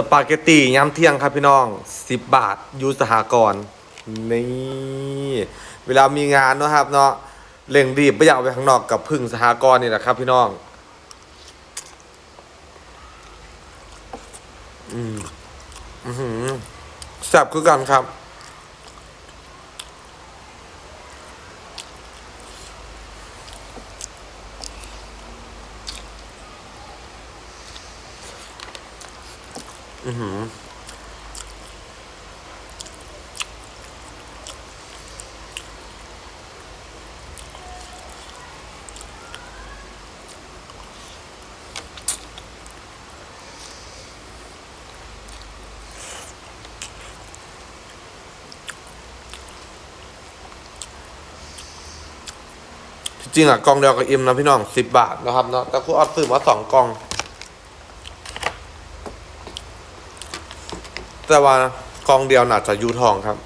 สปาเกตตีย้ำเที่ยงครับพี่น้อง 10 บาทยูสหกรณ์นี่เวลามีงานนะครับเนาะเร่งรีบไม่อยากไปข้างนอกกับพึ่งสหกรณ์นี่แหละครับ พี่น้อง อืมอืมแซ่บคือกันครับ อือหือจริงๆอะกล่องเดียวกับอิ่มนะพี่น้องสิบบาทนะครับเนาะแต่ครูออดซื้อมาสองกล่อง แต่ว่ากองเดียวน่าจะยูทองครับ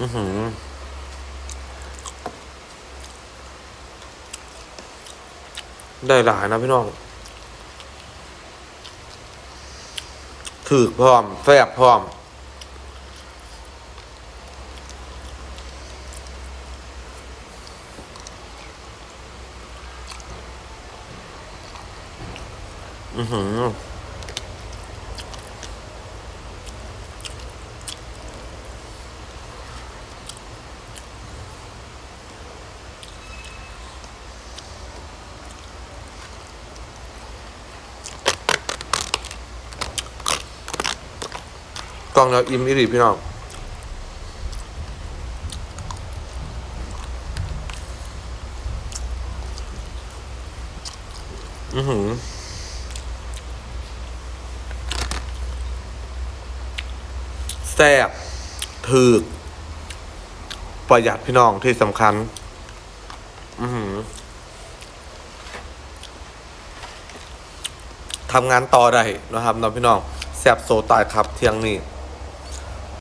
อือหือได้หลายนะพี่น้อง ถือพร้อมแฟบพร้อม อือหือกล่องเราอิ่มอีหลีพี่น้องอือหือ แซ่บถือกประหยัดพี่น้องที่สำคัญอือหือทำงานต่อได้นะครับน้องพี่น้องแซ่บโซตายครับเที่ยงนี้